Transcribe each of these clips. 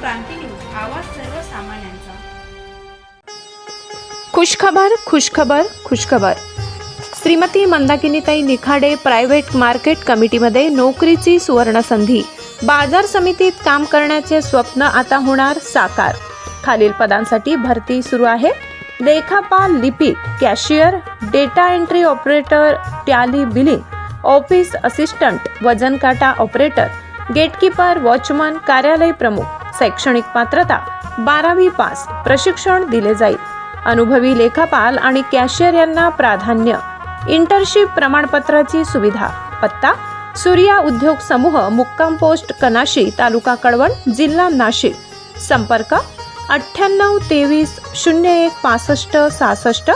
क्रांती news आवाज सर्वसामान्यांचा. खुशखबर खुशखबर खुशखबर. श्रीमती मंदाकिनीताई निखाडे प्रायव्हेट मार्केट कमिटीमध्ये नोकरीची सुवर्णसंधी. बाजार समितीत काम करण्याचे स्वप्न आता होणार साकार. खालील पदांसाठी भरती सुरू आहे. लेखापाल लिपिक cashier data entry operator tally billing office assistant वजन काटा ऑपरेटर गेटकीपर वॉचमन कार्यालय प्रमुख. शैक्षणिक पात्रता. बारावी पास. प्रशिक्षण दिले जाईल. अनुभवी लेखापाल आणि कॅशियर यांना प्राधान्य. इंटर्नशिप प्रमाणपत्राची सुविधा. पत्ता. सूर्या उद्योग समूह मुक्काम पोस्ट कनाशी तालुका कळवण जिल्हा नाशिक. संपर्क. अठ्ठ्याण्णव तेवीस शून्य एक पासष्ट सहासष्ट.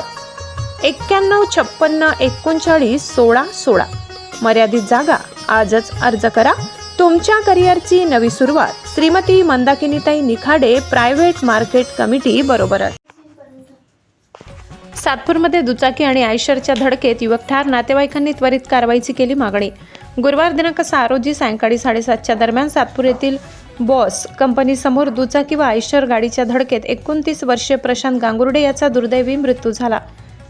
एक्क्याण्णव छप्पन्न एकोणचाळीस सोळा सोळा. मर्यादित जागा. आजच अर्ज करा. तुमच्या करिअरची नवी सुरुवात. Shrimati Mandakinitai Nikhade private market committee बरोबरच. सातपूरमध्ये दुचाकी आणि आयशरच्या धडकेत युवक ठार नातेवाईकांनी त्वरित कारवाईची केली मागणी. गुरुवार दिनांक सहा रोजी सायंकाळी साडेसातच्या दरम्यान सातपूर येथील बॉस कंपनीसमोर दुचाकी व आयशर गाडीच्या धडकेत एकोणतीस वर्षीय प्रशांत गांगुर्डे याचा दुर्दैवी मृत्यू झाला.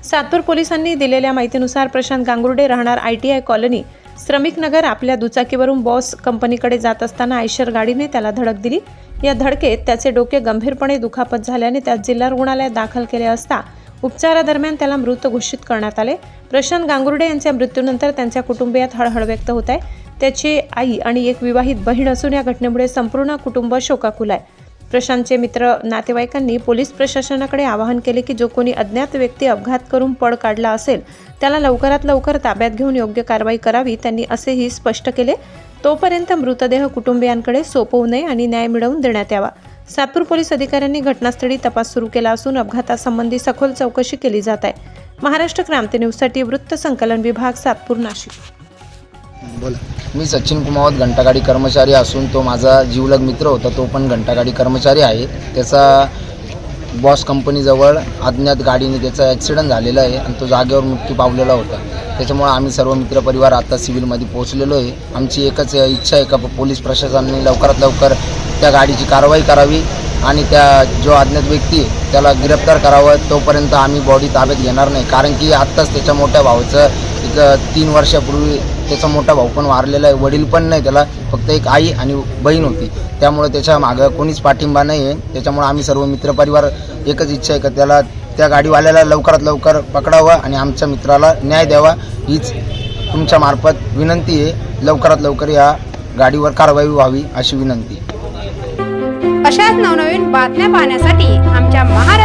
सातपूर पोलिसांनी दिलेल्या माहितीनुसार प्रशांत गांगुर्डे राहणार आय टी आय कॉलनी. श्रमिक नगर आपल्या दुचाकीवरून बॉस कंपनीकडे जात असताना आयशर गाडीने त्याला धडक दिली. या धडकेत त्याचे डोके गंभीरपणे दुखापत झाल्याने त्यात जिल्हा रुग्णालयात दाखल केले असता उपचारादरम्यान त्याला मृत घोषित करण्यात आले. प्रशांत गांगुर्डे यांच्या मृत्यूनंतर त्यांच्या कुटुंबियात हळहळ व्यक्त होत आहे. त्याची आई आणि एक विवाहित बहीण असून या घटनेमुळे संपूर्ण कुटुंब शोकाकुल आहे. प्रशांतचे मित्र नातेवाईकांनी पोलीस प्रशासनाकडे आवाहन केले की जो कोणी अज्ञात व्यक्ती अपघात करून पळ काढला असेल त्याला लवकरात लवकर ताब्यात घेऊन योग्य कारवाई करावी त्यांनी असेही स्पष्ट केले. तोपर्यंत मृतदेह कुटुंबियांकडे सोपवू नये आणि न्याय मिळवून देण्यात यावा. सातपूर पोलीस अधिकाऱ्यांनी घटनास्थळी तपास सुरू केला असून अपघातासंबंधी सखोल चौकशी केली जात आहे. महाराष्ट्र क्रांती न्यूजसाठी वृत्त संकलन विभाग सातपूर नाशिक. बोला. मी सचिन कुमावत घंटागाडी कर्मचारी असून तो माझा जीवलग मित्र होता तो पण घंटागाडी कर्मचारी आहे. त्याचा बॉस कंपनीजवळ अज्ञात गाडीने त्याचा ॲक्सिडेंट झालेला आहे आणि तो जागेवर मृत्यू पावलेला होता. त्याच्यामुळे आम्ही सर्व मित्रपरिवार आता सिव्हिलमध्ये पोहोचलेलो आहे. आमची एकच इच्छा आहे का पोलीस प्रशासनाने लवकरात लवकर त्या गाडीची कारवाई करावी आणि त्या जो अज्ञात व्यक्ती आहे त्याला गिरफ्तार करावं. तोपर्यंत आम्ही बॉडी ताब्यात घेणार नाही. कारण की आत्ताच त्याच्या मोठ्या भावाचं एक तीन वर्षापूर्वी त्याचा मोठा भाऊ पण वारलेला आहे. वडील पण नाही त्याला फक्त एक आई आणि बहीण होती. त्यामुळे त्याच्या मागं कोणीच पाठिंबा नाही आहे. त्याच्यामुळे आम्ही सर्व मित्रपरिवार एकच इच्छा आहे का त्याला त्या गाडीवाल्याला लवकरात लवकर पकडावं आणि आमच्या मित्राला न्याय द्यावा हीच तुमच्या मार्फत विनंती आहे. लवकरात लवकर या गाडीवर कारवाई व्हावी अशी विनंती अशाच नवनवीन बातम्या पाहण्यासाठी आमच्या महाराष्ट्र